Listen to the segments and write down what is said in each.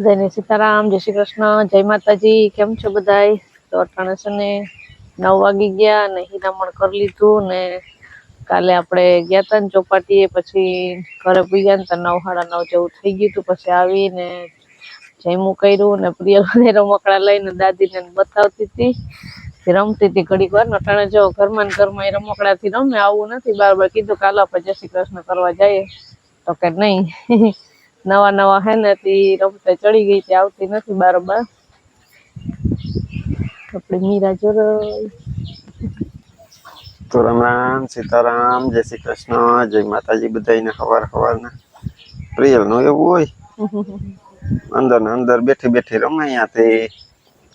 જય સીતારામ, જય શ્રી કૃષ્ણ, જય માતાજી, કેમ છો બધાય? તો અટાણે છે ને નવ વાગી ગયા ને હીરામણ કરી લીધું ને કાલે આપણે ગયા હતા ને ચોપાટીએ, પછી ઘરે પૂગ્યા ને તો નવ, સાડા નવ જેવું થઈ ગયું હતું પછી આવીને જમવું કર્યું ને પ્રિય રમકડા લઈને દાદીને બતાવતી હતી તે રમતી હતી ઘડીક વાર. અટાણે જો ઘરમાં ને ઘરમાં એ રમકડાથી રમે, આવું નથી. બાર બાર કીધું કાલે આપણે જય શ્રી કૃષ્ણ કરવા જઈએ. તો કે નહીં. નવા નવા હે ને તી રમતે ચડી ગઈ તે, આવતી નથી બારોબાર. આપડે મીરા જોર તો રામ રામ, સીતારામ, જય શ્રી કૃષ્ણ, જય માતાજી બધાને હવાર હવારના. પ્રિયલનું એવું હોય, અંદર ને અંદર બેઠી બેઠી રમે અહીંયાથી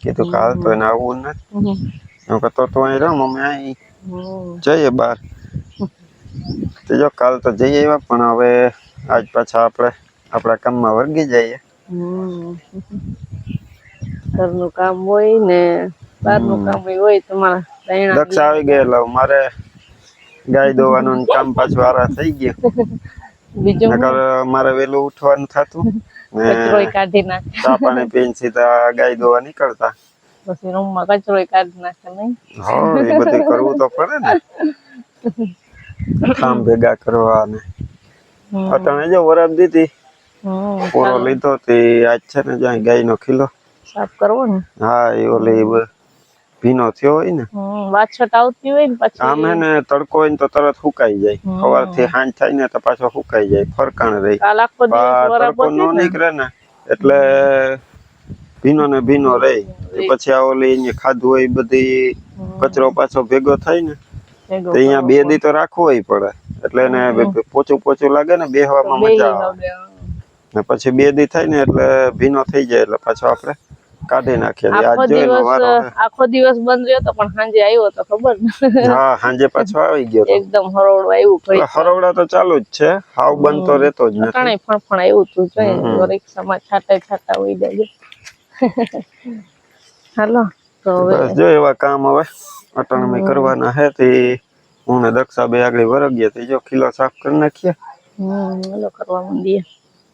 કીધું કે હાલ તો એને આવવું નથી. હું કહેતો તો અહીં રમ, અમે અહીં જઈએ બહાર. તો જો કાલ તો જઈ આવ્યા, પણ હવે આજ પાછા આપણે આપણા કામમાં વર્ગી જઈએ. ઘરનું કામ હોય ને બહારનું કામ હોય તમારા દક્ષ આવી ગયેલા મારે ગાય દોવાનું કામ પાછું આરા થઈ ગયું. બીજું? નકર મારે વહેલું ઉઠવાનું થતું કચરોય કાઢી નાખે. ચા પાણી પીને સીધા ગાય દોવા નીકળતા. પછી રૂમમાં કચરોય કાઢી નાખે નહીં? હા એ બધું કરવું તો પડે ને. કામ ભેગા કરવા ને. અટાણે જો વરાબ દીધી. પોરો લીધો તે આજ છે ને જ્યાં ગાય નો ખીલો. સાફ કરવો ને? હા એ ઓલી ભીનો થયો હોય ને. વાછટ આવતી હોય ને પછી આમ ને તડકો હોય ને તો તરત સુકાઈ જાય. સવારથી સાંજ થાય ને તો પાછો સુકાઈ જાય ફરકાણ રહી. તડકો નો નીકળે ને એટલે ભીનો ને ભીનો રહે. પછી આ ઓલી ખાધું હોય બધી કચરો પાછો ભેગો થાય ને તો અહીંયા બે દી તો રાખવો પડે. એટલે એને પોચું પોચું લાગે ને બેહવામાં. મજા આવે. ને પછી બે દી થાય ને એટલે ભીનો થઈ જાય એટલે પાછો આપણે કાઢી નાખીએ. આખો આજ જો દિવસ વારો આખો દિવસ બંધ રહ્યો તો પણ સાંજે આવ્યો તો ખબર હા સાંજે પાછો આવી ગયો. એકદમ હરોળો આવ્યું ઘડી હરોળા તો ચાલુ જ છે હાવ બંધ તો રહેતો જ નથી. અટાણે ફણફણ આવ્યું તું. જોઈ રિક્ષામાં છાટા છાટા ઉઈ જાય હાલો તો હવે જો એવા કામ હવે અટાણમાં કરવાના હે તે હું ને દક્ષા બે આગળ વરગીએ તે જો કિલો સાફ કરી નાખીએ. હમ હાલો કરવા માંડીએ.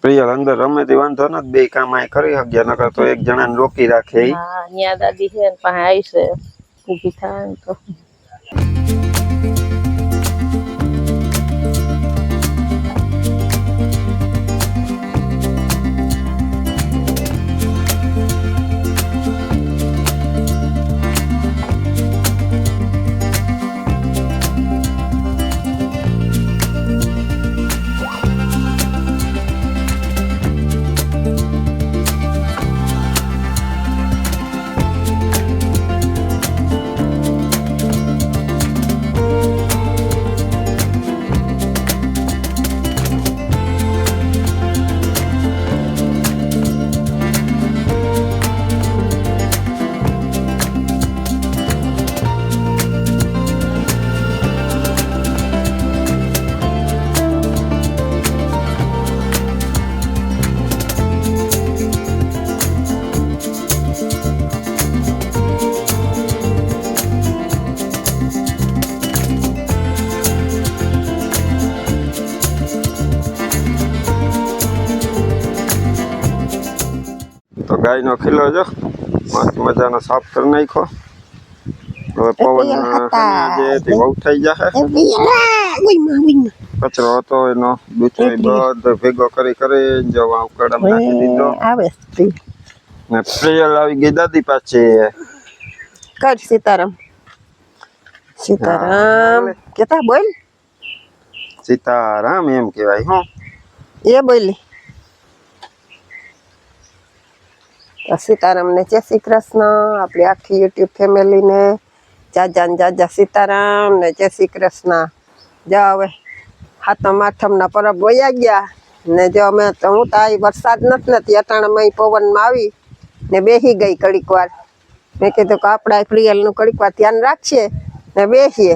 પ્રિયલ અંદર રમે તે વાંધો નથી બે કામ અહીં કરી હગ્યા નકર તો એક જણાને રોકી રાખે હા, ન્યા દાદી છે ને પાસે આવશે ઊભી થાય તો. ગાયનો ખીલો જો. મસ્ત મજાનો સાફ કરી નાખ્યો. હવે પવન જે બહુ થઈ જશે કચરો હતો એનો. દૂચો બધો ભેગો કરી કરી જો ઉકળામાં નાખી દીધો. આવે ને પ્રિયલ આવી ગઈ દાદી પાસે. કર સીતારામ. સીતારામ. કેતા બોલ? સીતારામ એમ કહેવાય હું. એ બોલી. સીતારામ ને જય શ્રી કૃષ્ણ. આપણી આખી યુટ્યુબ ફેમિલીને જાજા ને જાજા સીતારામ ને જય શ્રી કૃષ્ણ. જો હવે. હાથમ આઠમના પરબ વયા ગયા. ને જો અમે તો હું તો આ વરસાદ નથી નથી અટાણામાં પવનમાં આવી ને બેસી ગઈ કડીક વાર. મેં કીધું કે આપણા પ્રિયલનું કડીક વાર ધ્યાન રાખીએ ને બેસીએ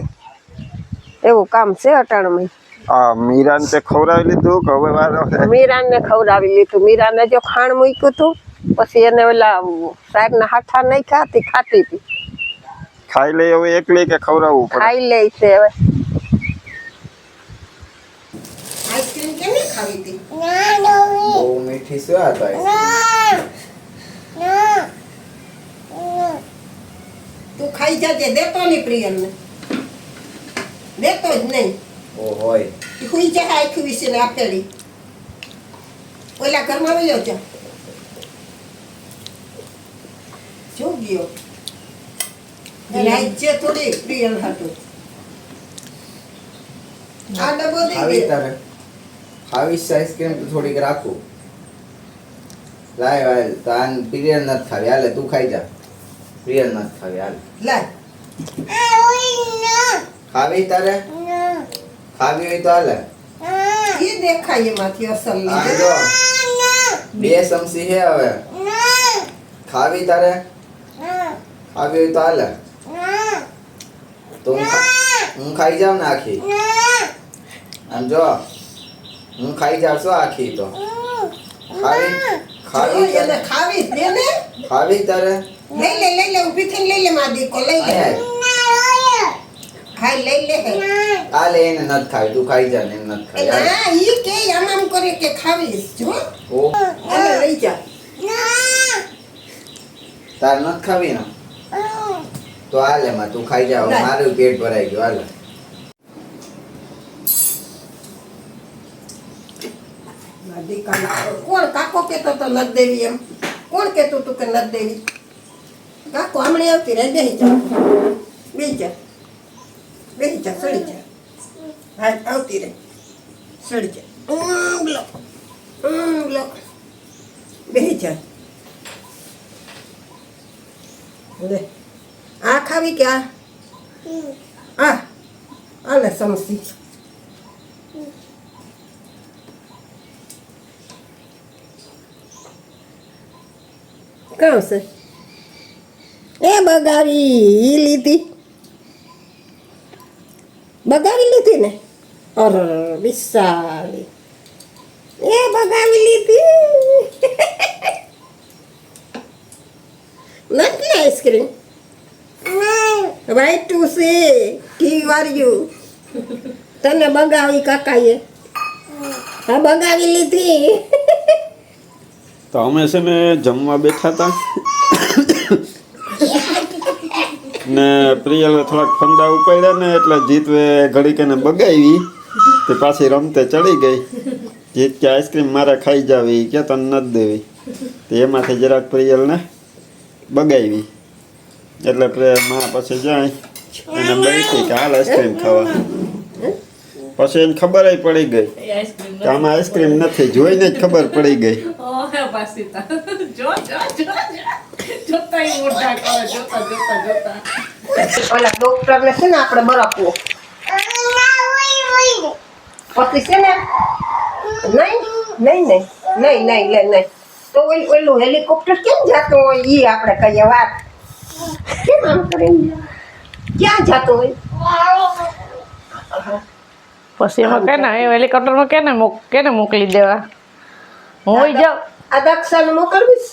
એવું કામ છે અટાણામાં મીરાન મીરાને તે ખવડાવી લીધું કે હવે મીરાન ને ખવડાવી લીધું. મીરાને જો ખાણ મૂક્યું હતું પછી એને ઓલા સાહેબ ના હાથા નહીં ખાતી ખાતી હતી. ખાઈ લે હવે એકલી કે ખવડાવવું ખાઈ લે છે હવે. આઈસ્ક્રીમ કેવી ખાવી હતી? બહુ મીઠી શું આ તો? તું ખાઈ જાજે દેતો નહીં પ્રિયમને દેતો જ નહીં. ઓ હોય. હુઈ જાય આખી વિશે આપેલી. ઓલા ઘરમાં વયો જા જો ગયો. રાજ્ય થોડી પ્રિયલ હતું. આ ડબો દઈ દે. તારે. ખાવી આઈસ્ક્રીમ તો થોડીક રાખું? લાય વાય તો આન પ્રિયલ નથી ખાવી હાલે તું ખાઈ જા. પ્રિયલ નથી ખાવી હાલ. લાય. ખાવી તારે? ખાવી હોય તો હાલે. એ દેખાય એમાંથી અસલ આ લીધે બે સમસી હે હવે. ખાવી તારે? હોય તો હાલે. તો હું ખાઈ જાઉં ને આખી. આમ જો હું ખાઈ જાઉં છું આખી તો. ખાવી ખાવી તારે ખાવી દે ને. ખાવી તારે. લઈ લે લઈ લે ઊભી થઈને લઈ લે મારી દીકો લઈ લે. ખાઈ લઈ લે. આ લે એને નથી ખાવી. તું ખાઈ જા ને નથી ખાવી. ના ઈ કે આમ આમ કરે કે ખાવીશ જો. ઓ. લઈ જા. તાર નથી ખાવી ને? તો હાલે માં તું ખાઈ જાવ મારું પેટ ભરાઈ ગયું હાલે. કોણ કાકો કેતો તો નદ દેવી એમ? કોણ કેતું તું કે નદ દેવી? કાકો હમણાં આવતી રહે બેહી જા. બેહી જા. બેહી જા સડી જા. હા આવતી રહે. સડી જા. ઊંઘ લો ઊંઘ લો જા. લે આ ખાવી કે આ? આ. આલે સમસી કાં એ બગાવી લીધી. બગાવી લીધી ને? અર વિશાલી એ બગાવી લીધી. નથી આઈસ્ક્રીમ વાઈટું છે ઘી વાળ્યું તને બગાવી કાકાએ. હા બગાવી લીધી. તો અમે છે ને જમવા બેઠા હતા. ને પ્રિયલે થોડાક ફંદા ઉપાડ્યા ને એટલે જીતવે ઘડીક એને બગાવી. તે પાછી રમતે ચડી ગઈ. જીત કે આઈસ્ક્રીમ મારે ખાઈ જાવી કે તને નથી દેવી. તે એમાંથી જરાક પ્રિયલને બગાવી એટલે માં પછી જાય. અને બેસી કે હાલ આઈસ્ક્રીમ ખાવા. પછી એને ખબર પડી ગઈ કે આમાં આઈસ્ક્રીમ નથી. જોઈને જ ખબર પડી ગઈ. ઓલા ડોક્ટરને છે ને આપણે બરફવો પછી છે ને? નહીં? નહીં નહીં. નહીં નહીં નહીં. તો ઓલું હેલિકોપ્ટર કેમ જતો હોય એ આપણે કહીએ વાત. કેમ આમ કરીને ક્યાં જતો હોય? પછી એમાં કેને એ હેલિકોપ્ટરમાં કેને મોક કેને મોકલી દેવા? હું જાઉં. આ દક્ષાને મોકલવીશ?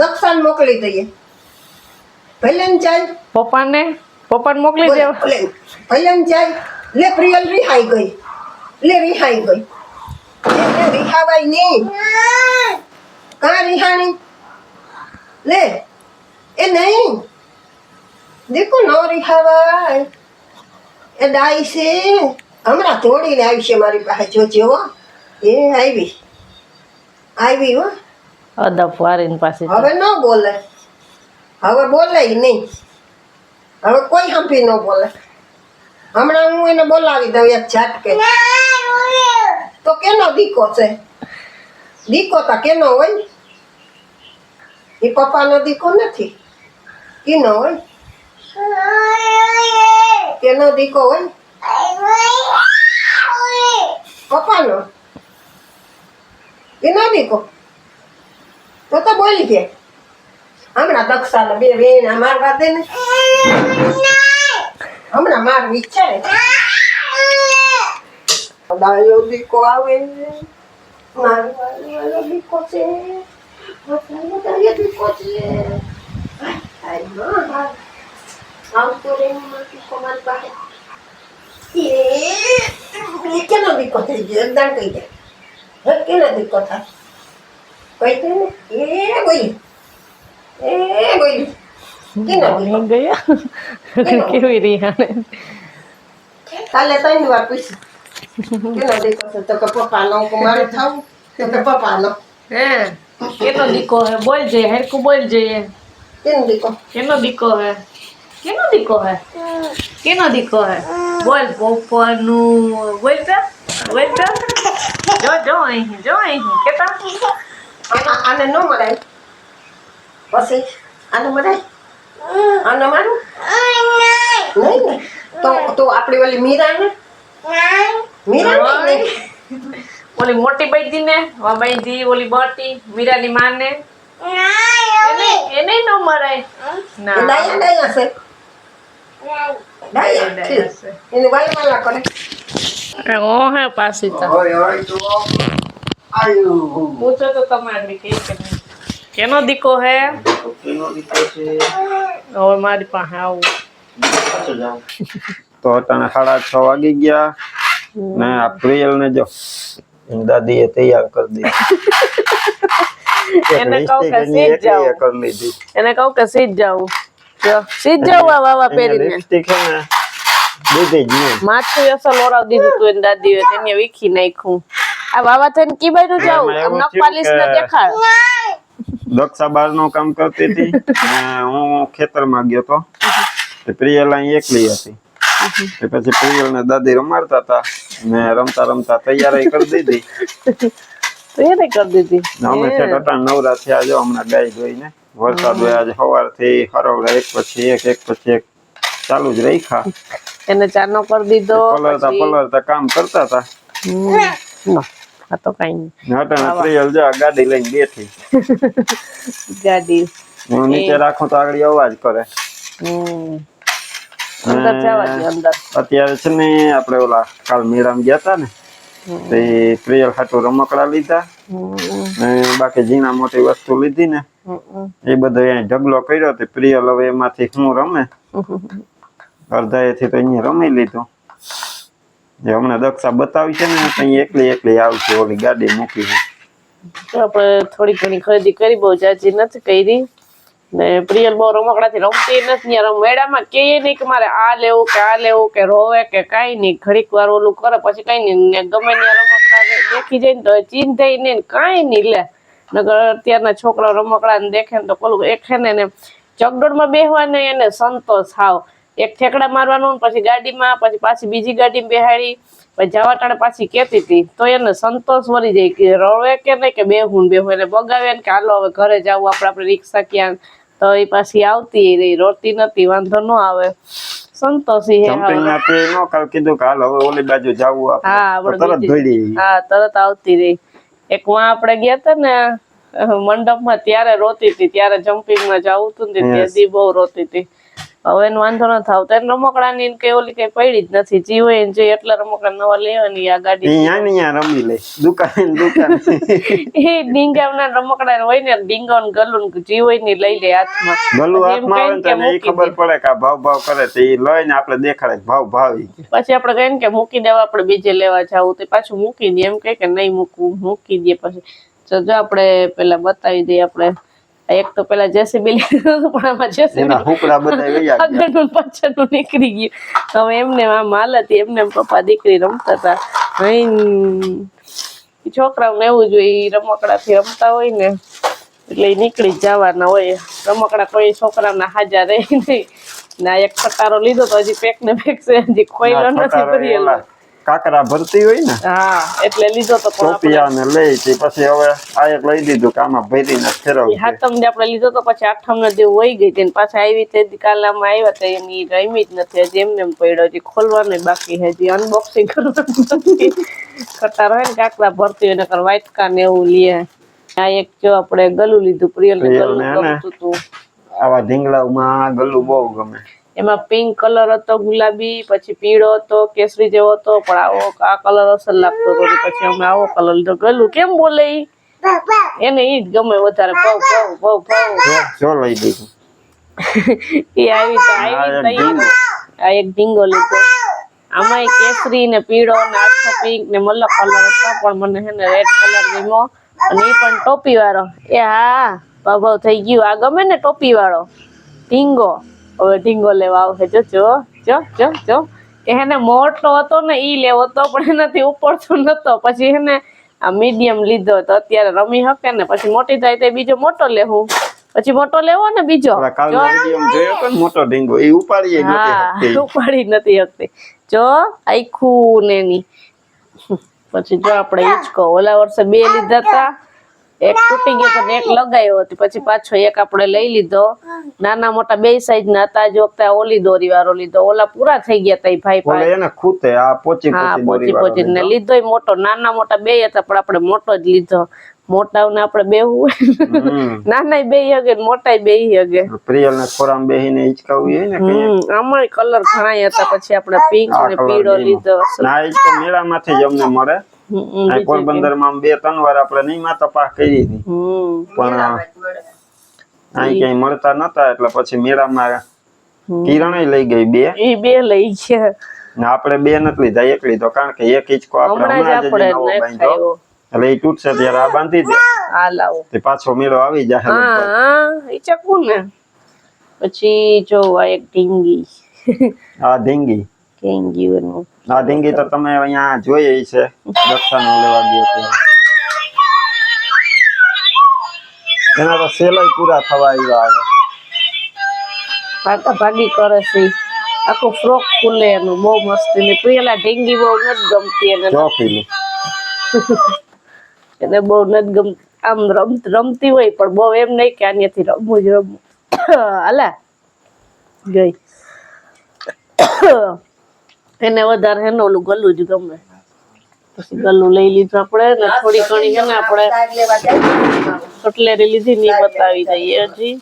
દક્ષાને મોકલી દઈએ. ભલે ને ચાલ પપ્પાને? પપ્પાને મોકલી દેવા? ભલે. ને ચાલ લે પ્રિયલ રિહાઈ ગઈ. લે રિહાઈ ગઈ. લે, લે રિહાવાય નહીં કાં રિહાણી લે એ નહીં દેખો ન રિહાવાય એ ડાઈ છે હમણાં દોડીને આવી છે મારી પાસે જોજે હો એ આવી આવી હો અદબ વારીને પાછી હવે ન બોલે હવે બોલાય નહીં હવે કોઈ હંપી ન બોલે હમણાં હું એને બોલાવી દઉં એક ઝાટકે તો કેનો દીકો છે? દીકો તો કેનો હોય? એ પપ્પાનો દીકો નથી. કેનો હોય? કેનો દીકો હોય? પપ્પાનો. એનો દીકો? તો તો બોલી કે હમણાં દક્ષાને બે વેણ મારવા દે ને. હમણાં મારવી જ કેવી રિહાને કાલે ત્રણ વાર પૂછ્યું તો કે પપ્પાનો કે મારે થાવું તો કે પપ્પાનો હે કેનો દીકો હે બોલ જે હેરકુ બોલ જે કેનો દીકો કેનો દીકો હે કેનો દીકો હે કેનો દીકો હે બોલ પોપરનું બોલ તો બોલ તો જો જો અહીં જો અહીં કેતા આ- આ- આને ન મરાય પછી આને મરાય આને મારું નહીં ને તો તો આપણી ઓલી મીરા ને મીરા નહીં ને ઓલી મોટી બૈદી ને બૈદી ઓલી બટી મીરાની માં ને એને એને ન મરાય. ના. ડાયા ડાયા છે. ડાયા. છે. એને વાલા વાલા કરે ઓ હે પાસી તો. આયુ. પૂછો તો તમારે કે કે કેનો દીકો હે? કેનો દીકો છે? હવે મારી પાસે આવું. તો અટાણે સાડા છ વાગી ગયા. ને આ પ્રિયલ ને જો દાદી એ તૈયાર કરી દીધી. એને કહું કે સીજ જાવ જાઉં. કરી લીધી. એને કહું કે સીજ જાવ જો સીજ જાવ આ વાવા પહેરીને. લિપસ્ટિક હે ને દીધી જ નહીં. માથું અસલ ઓરાવ દીધું તું એની દાદીએ તેને વીખી નાખ્યું. આ વાવા થઈને કીબાઈ નું જાવ આમ એવું નખપાલીશ ને કે- દેખાડ. દક્ષા બારનું કામ કરતી હતી હું ખેતરમાં ગયો તો પ્રિયલા એકલી હતી. તે પછી પ્રિયલ ને દાદી રમાડતા હતા ને રમતા રમતા તૈયારી કરી દીધી. તો એને કરી દીધી. અમે છે કટાણ નવરા થયા જો હમણાં ગાય જોઈને. વરસાદ હોય આજે સવારથી હરવડા એક પછી એક એક પછી એક ચાલુ જ રાખ્યા. એને ચાનો કરી દીધો પલરતા પલરતા કામ કરતા હતા. આ તો કઈ નહીં. ને અટાણે પ્રિયલ જો ગાડી લઈને બેઠી. ગાડી. હું નીચે રાખું તો આગળ અવાજ કરે. હમ. અત્યારે છે ને આપણે ઓલા કાલ મેળામાં ગયા હતા ને તે પ્રિયલ હાટુ રમકડા લીધા ને બાકી ઝીણા મોટી વસ્તુ લીધી ને. એ બધો અહીંયા ઢગલો કર્યો તે પ્રિયલ હવે એમાંથી હું રમે. અડધાએથી તો અહીંયા રમી લીધું. જે હમણાં દક્ષા બતાવી છે ને તો અહીંયા એકલી એકલી આવશે ઓલી ગાડી મૂકી આપણે થોડી ઘણી ખરીદી કરી બહુ જાજી નથી કરી. ને બહુ રમકડાથી રમતી નથી મેળામાં કે નહીં કે મારે આ લેવું કે આ લેવું કે રોવે કે કાંઈ નહીં. ઘડીક વાર ઓલું કરે, પછી કાંઈ નહીં. ગમે ત્યાં રમકડા દેખી જાય ને તો ચીંધાઈ નહીં ને કાંઈ નહીં લે. નગર અત્યારના છોકરા રમકડા ને દેખે ને તો પેલું એક છે ને એને બેહવા નહીં, એને સંતોષ હાવ. એક ઠેકડા મારવાનું પછી ગાડીમાં પછી પાછી બીજી ગાડીમાં બેહાડી પછી જવા ટાણે પાછી કહેતી હતી. તો એને સંતોષ વળી જાય કે રવે કે નહીં કે બેહું ને બેહું એને બગાવે ને કે હાલો હવે ઘરે જવું આપણે આપણે રિક્ષા ક્યાં? તો એ પાછી આવતી રહી રોતી નથી વાંધો ન આવે. સંતોષી હે હાવ. ના કાલ કીધું કે હાલ હવે ઓલી બાજુ જવું હા આપણે. હા આપણે તરત દોડી હા તરત આવતી રહી. એક વા આપણે ગયા હતા ને મંડપમાં ત્યારે રોતી હતી ત્યારે જમ્પિંગમાં જવું હતું ને તે બહુ રોતી હતી. હવે એનો વાંધો ન થાવ. તો રમકડાની ને કઈ ઓલી કઈ પડી જ નથી. જીવે જે એટલા રમકડા નવા લેવાની આ ગાડી અહીંયા ને અહીંયા રમી લે. દુકાન દુકાન. એ ડીંગાવના રમકડા હોય ને ડીંગાવન ગલુન જીવે ને લઈ લે હાથમાં. ગલુ હાથમાં આવે કે તને એ ખબર પડે કે ભાવ ભાવ કરે તો એ લઈને આપણે દેખાડે ભાવ ભાવી પછી આપણે કહીએ ને કે મૂકી દેવા આપણે બીજે લેવા જાવું. તો પાછું મૂકી દે એમ કહે કે નહીં મૂકવું મૂકી દે. પછી તો જો આપણે પેલા બતાવી દઈએ આપણે એક તો પેલા જેસીબી લીધું પણ આમાં જેસીબી હુકડા બધા વહી ગયા. આગળનું પાછળનું નીકળી ગયું. હવે એમને આમ માલ હતી એમને પપ્પા દીકરી રમતા હતા છોકરાઓને એવું જોઈએ રમકડાથી રમતા હોય ને એટલે નીકળી જવાના હોય. રમકડા કોઈ છોકરાના હાજર રહી નહીં. ના એક ખટારો લીધો તો હજી પેક ને પેક છે હજી ખોઈલો નથી ભરેલો. કાકરા ભરતી હોય ને હા એટલે લીધો તો ટોપિયા ને લઈ તે પછી હવે આ એક લઈ દીધું કે આમાં ભરીને ફેરવવું છે. હાથમ ને આપણે લીધો તો પછી આઠમ ને જેવું વહી ગઈ હતી ને પાછા આવી તે આમાં આવ્યા તો એની રમી જ નથી હજી એમને એમ પડ્યો હજી ખોલવાનું બાકી હજી અનબોક્સિંગ કરવાનું નથી ખટાર હોય ને કાકરા ભરતી હોય નકર વાટકા ને એવું લે આ એક જો આપણે ગલું લીધું પ્રિયલ ને ગલું ને? ગમતું હતું આવા ઢીંગલામાં ગલું બહુ ગમે એમાં પિંક કલર હતો ગુલાબી પછી પીળો હતો કેસરી જેવો હતો પણ આવો આ કલર અસર લાગતો હતો પછી અમે આવો કલર લીધો. ગયેલું કેમ બોલે એને ઈ જ ગમે વધારે. ભવ ભવ જો જો લઈ દીધું એ આવી તો આવી. આ એક ઢીંગો. લીધો. આમાં કેસરી ને પીળો ને આછો પિંક ને મલ્લો કલર હતો પણ મને હે ને રેડ કલર ગમ્યો. અને એ પણ ટોપી વાળો. એ હા ભાવ થઈ ગયું. આ ગમે ને ટોપી વાળો. ઢીંગો. હવે ઢીંગો લેવા આવશે. જો જો જો જો જો. કે હેને મોટો હતો ને ઈ લેવો તો પણ એનાથી ઉપડતો નતો. પછી એને આ મીડિયમ લીધો તો અત્યારે રમી હકે ને. પછી મોટી થાય તો બીજો મોટો લેવું પછી મોટો લેવો ને બીજો? મોટો ઢીંગો એ ઉપાડી હા ઉપાડી નથી શકતી. જો આખું ને ની પછી જો આપણે ઈચકો ઓલા વર્ષે બે લીધા હતા. એક તૂટી ગયો તો એક લગાવ્યો હતો. પછી પાછો એક આપણે લઈ લીધો. નાના મોટા બે સાઈઝ ના હતા જો વખતે ઓલી દોરી વાળો લીધો. ઓલા પૂરા થઈ ગયા તા ભાઈ એને ખૂતે આ પોચી હા પોચી પોચી ને લીધો. મોટો. નાના મોટા બે હતા પણ આપણે મોટો જ લીધો. મોટા ને આપણે બેહવું. નાના બે હગે મોટા બે હગે. પ્રિયલ ને ખોરામ બેહીને હિચકાવી ને આમાં કલર ઘણા હતા. પછી આપણે પિંક અને ને પીળો લીધો. ના મેળામાંથી જ અમને મળે. પોરબંદરમાં બે ત્રણ વાર આપણે નહીં માતા પાસ કરી હતી. પણ અહીં ક્યાંય મળતા નતા એટલે પછી મેળામાં કિરણે લઈ ગઈ બે. એ બે લઈ છે. આપણે બે નથી લીધા એક લીધો. કારણ કે એક હિંચકો આપણે હમણાં જ નવો બાંધ્યો. એટલે એ તૂટશે ત્યારે આ બાંધી દે. આ લાવો. તે પાછો મેળો આવી જાય હા એ ચકુ ને પછી જો આ એક ઢીંગી. આ ઢીંગી. ઢીંગી એનું આ ઢીંગી તો તમે અહીંયા જોઈએ છે. દક્ષાનું લેવા ગયો તો એના તો સેલય પૂરા થવા આવ્યા આવે ભાગા ભાગી કરે છે. આખો ફ્રોક ખુલે એનું બહુ મસ્તી ને પેલા ઢીંગી બહુ નથી ગમતી એને. એને બહુ નથી ગમતી. આમ રમ રમતી હોય પણ બહુ એમ નહીં કે આનેથી રમવું જ રમવું. અલા ગઈ. એને વધારે હે ઓલું ગલું જ ગમે. પછી ગલું લઈ લીધું આપણે ને થોડી ઘણી હે ને આપણે કટલેરી લીધી ની બતાવી દઈએ હજી.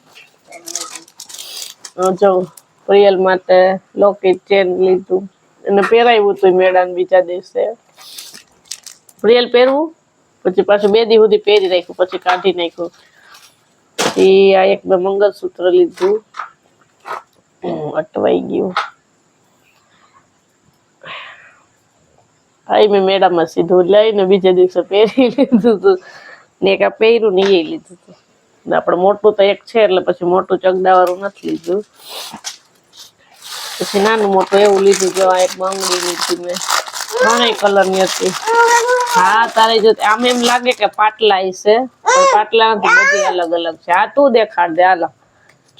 જો, પ્રિયલ માટે લોકેટ ચેન લીધું. એને પહેરાવ્યું હતું મેળાને બીજા દિવસે. પ્રિયલ પહેરવું? પછી પાછું બે દી સુધી પહેરી રાખ્યું, પછી કાઢી નાખ્યું. પછી આ એક બે મંગલસૂત્ર લીધું. અટવાઈ ગયું. આઈ મેં મેળામાં સીધું લઈને બીજા દિવસે પહેરી લીધું હતું ને એક આ પહેર્યું ને એ લીધું હતું ને આપણે મોટું તો એક છે એટલે પછી મોટું ચગદાવાળું નથી લીધું. પછી નાનું મોટું એવું લીધું જો આ એક બંગડી લીધી મેં. ત્રણેય કલરની હતી. હા તારે જો આમ એમ લાગે કે પાટલા છે પાટલા નથી બધી અલગ અલગ છે. આ તું દેખાડ દે હાલો.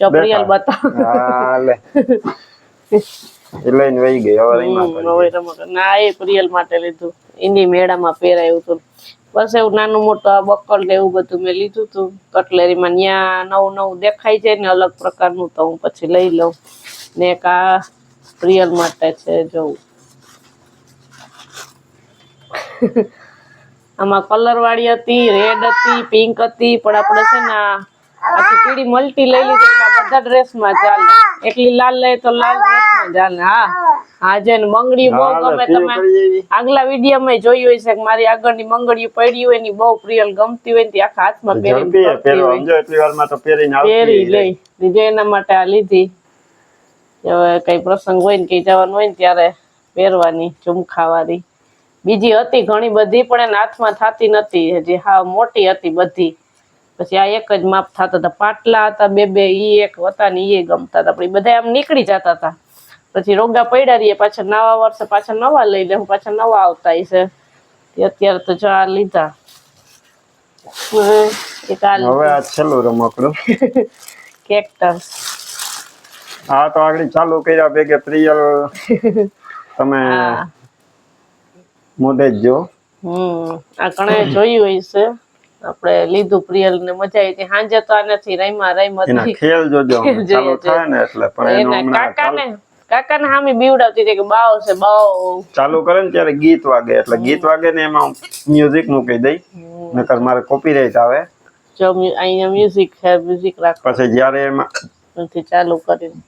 ચોપડીયાલ બતાવ. હા એ લઈને વહી ગઈ હવે. ના એ પ્રિયલ માટે લીધું. એની મેળામાં પહેરાયું હતું. બસ એવું નાનું મોટું આ બકલ ને એવું બધું મેં લીધું હતું. કટલેરીમાં ત્યાં નવું નવું દેખાય છે ને અલગ પ્રકારનું તો હું પછી લઈ લઉં. ને એક આ પ્રિયલ માટે છે જોવું આમાં કલર વાળી હતી રેડ હતી પિંક હતી પણ આપણે છે ને આખી પીળી મલ્ટી લઈ લીધી બધા ડ્રેસમાં ચાલે. એકલી લાલ લે તો લાલ ચાલે હા. આજે મંગળી બહુ ગમે તમે આગલા વિડીયોમાં જોયું હશે કે મારી આગળની મંગળી પડી હોયની બહુ પ્રિયલ ગમતી હોય ને આખા હાથમાં હોય. એટલી વારમાં તો પહેરીને પહેરી રહે. લઈ. લીધે એના માટે આ લીધી. હવે કઈ પ્રસંગ હોય ને કઈ જવાનું હોય ને ત્યારે પહેરવાની ઝુમખાવાળી. બીજી હતી ઘણી બધી પણ એના હાથમાં થતી નથી. હજી હા મોટી હતી બધી. પછી આ એક જ માપ થતા હતા. પાટલા હતા બે બે ઈ એક હતા ને ઈ ગમતા હતા. પણ એ બધા આમ નીકળી જતા હતા. પછી રોગા પડ્યા રહીએ પાછા નવા વર્ષે પાછા નવા લઈ લે પાછા નવા આવતા છે. અત્યારે તો જો આ લીધા. હવે આ છેલ્લું રમકડું કેક્ટસ આ તો આગળ ચાલુ કર્યા ભેગે પ્રિયલ. તમે હા. મોઢે જો હમ આ કણે જોયું હશે આપણે લીધું પ્રિયલ ને મજા આવી હતી. સાંજે તો આ નથી રહીમાં રહીમ ખેલ જોજો ચાલુ થાય ને એટલે પણ એનું કાકાને કાકાને હામી બીવડાવતી હતી કે બાવ છે બાવ. ચાલુ કરે ને ત્યારે ગીત વાગે એટલે ગીત વાગે ને એમાં મ્યુઝિક મૂકી દઈ. નકર મારે કોપીરાઈટ આવે. જો અહીંયા મ્યુઝિક છે મ્યુઝિક રાખ. પછી જ્યારે એમાં ચાલુ કરીને.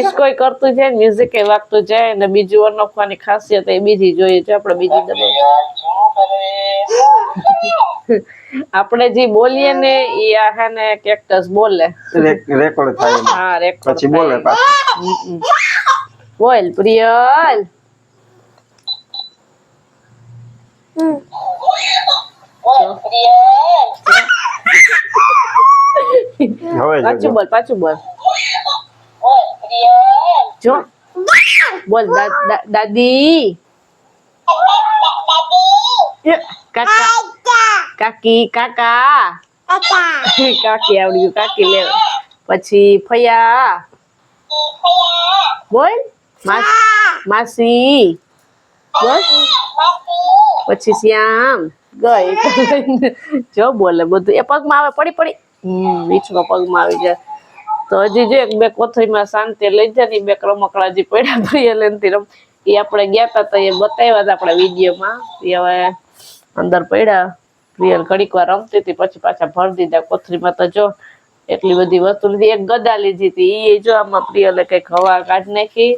ડિસ્કોય કરતું જાય મ્યુઝિક એ વાગતું જાય અને બીજું અનોખવાની ખાસિયત એ બીજી જોઈએ છે આપણે બીજી દબાવ આપણે જે બોલીએ ને એ આ ને કેક્ટસ બોલે. રેકોર્ડ થાય હા રેકોર્ડ પછી બોલે પાછું. બોલ પ્રિયલ. હવે પાછું બોલ પાછું બોલ. જો. બોલ દાદી. કાકા. કાકી કાકા. આવડ્યું કાકી લે. પછી ફયા. બોલ માસી બોલ. પછી શ્યામ. ગઈ. જો બોલે બધું. એ પગમાં આવે પડી પડી. હમ વીછનો પગમાં આવી જાય. તો હજી જો એક બે કોથળીમાં શાંતિ લઈ જાય ને બે રમકડા જે પડ્યા ભાઈ લેનથી રમ. એ આપણે ગયા હતા તો એ બતાવ્યા હતા આપણા વિડીયોમાં. એ હવે અંદર પડ્યા. પ્રિયલ ઘડીક વાર રમતી હતી પછી પાછા ભર દીધા કોથળીમાં તો જો એટલી બધી વસ્તુ લીધી. એક ગદા લીધી હતી. એ જો આમાં પ્રિયલે કંઈક હવા કાઢી નાખી.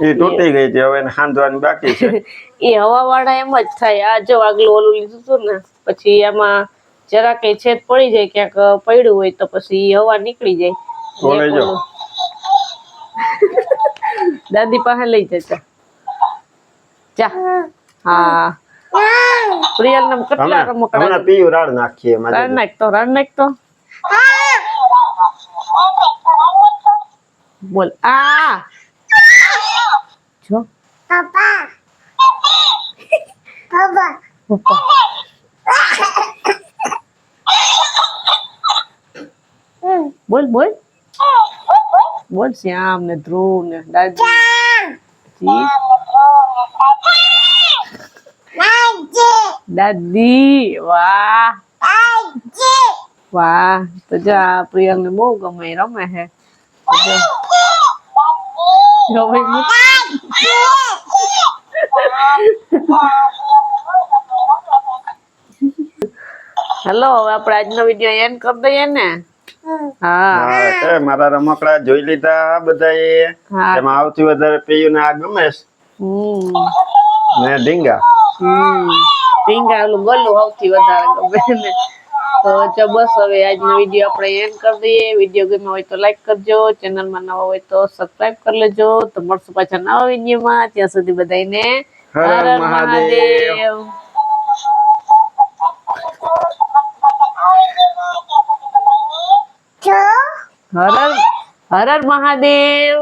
એ તૂટી ગઈ હતી. હવે હાંધવાની બાકી છે. એ હવા વાળા એમ જ થાય. આ જો આગલું ઓલું લીધું હતું ને પછી એમાં જરા કઈ છેદ પડી જાય ક્યાંક પડ્યું હોય તો પછી હવા નીકળી જાય. તો લઈ જાઓ. દાદી પાસે લઈ જતા જા. હા. પ્રિયલ ને કેટલા રમકડા હમણાં પીયું રાડ નાખીએ રાણ જોજો. નાખ તો રાણ નાખ તો બોલ. આ! જો. પપ્પા. બોલ બોલ. બોલ શ્યામ ને ધ્રુવ ને દાદી દાદી વાહ વાહ તો જા પ્રિયંક ને બહુ ગમે રમે હે. હેલો હવે આપણે આજનો વીડિયો એન્ડ કરી દઈએ ને હા. મારા રમકડા જોઈ લીધા બધાએ. એમાં આવતી વધારે પીયું ને આ ગમે હમ. ને હમ. ટીંગા ઓલું ગલું આવતી વધારે ગમે તો જો બસ હવે આજનો વીડિયો આપણે એન્ડ કરી દઈએ. વીડિયો ગમ્યો હોય તો લાઈક કરજો. ચેનલમાં નવા હોય તો સબસ્ક્રાઇબ કરી લેજો. તો મળશું પાછા નવા વિડીયોમાં. ત્યાં સુધી બધાને હર મહાદેવ. હર હર હર હર મહાદેવ.